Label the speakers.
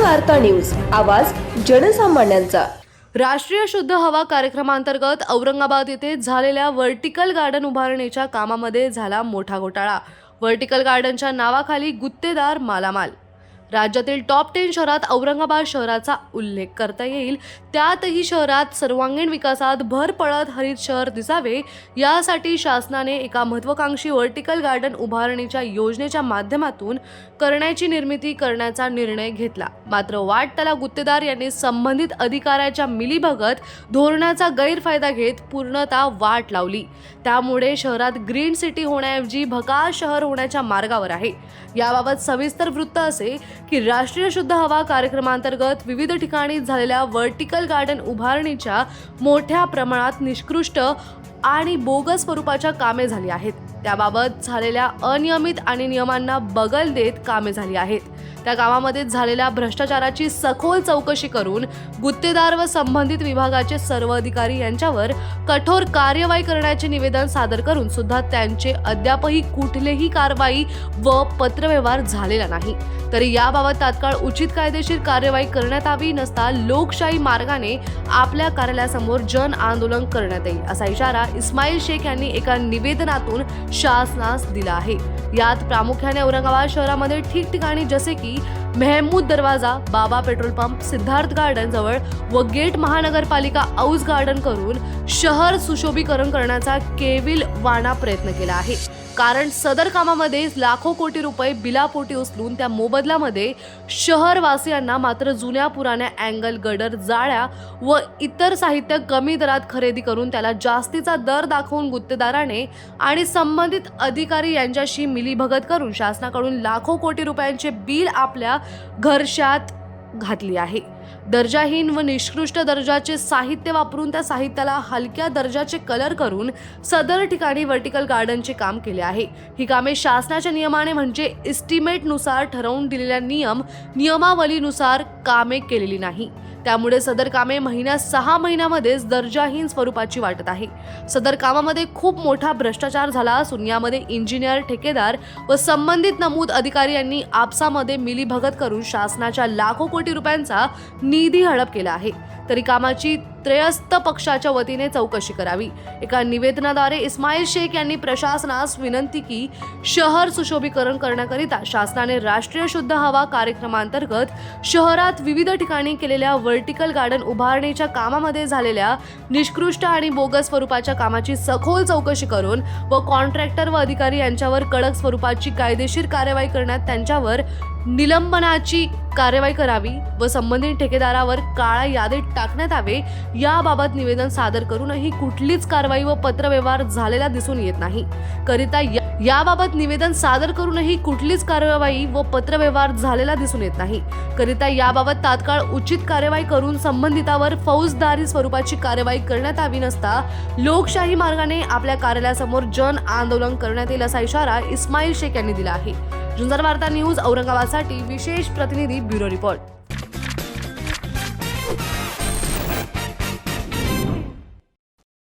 Speaker 1: वार्ता न्यूज. आवाज जनसामान्यांचा.
Speaker 2: राष्ट्रीय शुद्ध हवा कार्यक्रमांतर्गत औरंगाबाद येथे झालेल्या व्हर्टिकल गार्डन उभारणीच्या कामामध्ये झाला मोठा घोटाळा. व्हर्टिकल गार्डनच्या नावाखाली गुत्तेदार मालामाल. राज्यातील टॉप टेन शहरात औरंगाबाद शहराचा उल्लेख करता येईल. त्यातही शहरात सर्वांगीण विकासात भर पडत हरित शहर दिसावे. यासाठी शासनाने एका महत्वाकांक्षी व्हर्टिकल गार्डन उभारणीच्या योजनेच्या माध्यमातून करण्याची निर्मिती करण्याचा निर्णय घेतला. मात्र वाट त्याला गुत्तेदार यांनी संबंधित अधिकाऱ्याच्या मिलीभगत धोरणाचा गैरफायदा घेत पूर्णतः वाट लावली. त्यामुळे शहरात ग्रीन सिटी होण्याऐवजी भकास शहर होण्याच्या मार्गावर आहे. याबाबत सविस्तर वृत्त असे की राष्ट्रीय शुद्ध हवा कार्यक्रमांतर्गत विविध ठिकाणी झालेल्या व्हर्टिकल गार्डन उभारणीच्या मोठ्या प्रमाणात निष्कृष्ट आणि बोगस स्वरूपाच्या कामे झाली आहेत. त्याबाबत झालेल्या अनियमित आणि नियमांना बगल देत कामे झाली आहेत. त्या गावामध्ये झालेल्या भ्रष्टाचाराची सखोल चौकशी करून गुत्तेदार व संबंधित विभागाचे सर्व अधिकारी यांच्यावर कठोर कार्यवाही करण्याचे निवेदन सादर करून सुद्धा त्यांचे अद्यापही कुठलेही कारवाई व पत्रव्यवहार झालेला नाही. तरी याबाबत तात्काळ उचित कायदेशीर कार्यवाही करण्यात यावी नसता लोकशाही मार्गाने आपल्या कार्यालयासमोर जन आंदोलन करण्यात येईल असा इशारा इस्माईल शेख यांनी एका निवेदनातून शासनास दिला आहे. यात प्रामुख्याने औरंगाबाद शहरामध्ये ठिकठिकाणी जसे की मेहमूद दरवाजा बाबा पेट्रोल पंप सिद्धार्थ गार्डन जवळ व गेट महानगरपालिका औस गार्डन करून शहर सुशोभीकरण करण्याचा केविल वाना प्रयत्न केला आहे. कारण सदर कामामध्ये लाखो कोटी रुपये बिलापोटी उचलून त्या मोबदल्यामध्ये शहरवासियांना मात्र जुन्या पुराण्या अँगल गडर जाळ्या व इतर साहित्य कमी दरात खरेदी करून त्याला जास्तीचा दर दाखवून गुत्तेदाराने आणि संबंधित अधिकारी यांच्याशी मिलीभगत करून शासनाकडून लाखो कोटी रुपयांचे बिल आपल्या घरशात घातली आहे. दर्जाहीन व निष्कृष्ट दर्जाचे साहित्य वापरून त्या साहित्याला हलक्या दर्जाचे कलर करून सदर ठिकाणी व्हर्टिकल गार्डनचे काम केले आहे. ही कामे शासनाच्या नियमाने म्हणजे इस्टिमेटनुसार ठरवून दिलेल्या नियम नियमावलीनुसार कामे केलेली नाही. त्यामुळे सदर कामे महिन्यात सहा महिन्यामध्येच दर्जाहीन स्वरूपाची वाटत आहे. सदर कामामध्ये खूप मोठा भ्रष्टाचार झाला असून यामध्ये इंजिनियर ठेकेदार व संबंधित नमूद अधिकारी यांनी आपसामध्ये मिलीभगत करून शासनाच्या लाखो कोटी रुपयांचा निधी हडप केला आहे. तरी कामाची त्रयस्थ पक्षाच्या वतीने चौकशी करावी. एका निवेदनाद्वारे इस्माईल शेख यांनी प्रशासनास विनंती की शहर सुशोभीकरण करण्याकरिता शासनाने राष्ट्रीय शुद्ध हवा कार्यक्रमांतर्गत शहरात विविध ठिकाणी केलेल्या व्हर्टिकल गार्डन उभारणीच्या कामामध्ये झालेल्या निष्कृष्ट आणि बोगस स्वरूपाच्या कामाची सखोल चौकशी करून व कॉन्ट्रॅक्टर व अधिकारी यांच्यावर कडक स्वरूपाची कायदेशीर कार्यवाही करण्यात त्यांच्यावर निलंबनाची कार्यवाही करावी व संबंधित ठेकेदारावर काळ्या यादीत टाकण्यात यावे याबाबत निवेदन सादर करूनही कुठलीच कारवाई व पत्रव्यवहार झालेला दिसून येत नाही. करिता या- याबाबत निवेदन सादर करूनही कुठलीच कारवाई व पत्रव्यवहार झालेला दिसून येत नाही. करिता याबाबत तात्काळ उचित कार्यवाही करून संबंधितावर फौजदारी स्वरूपाची कार्यवाही करण्यात यावी नसता लोकशाही मार्गाने आपल्या कार्यालयासमोर जन आंदोलन करण्यात येईल असा इशारा इस्माईल शेख यांनी दिला आहे. झुंजार वार्ता न्यूज औरंगाबादसाठी विशेष प्रतिनिधी ब्युरो रिपोर्ट.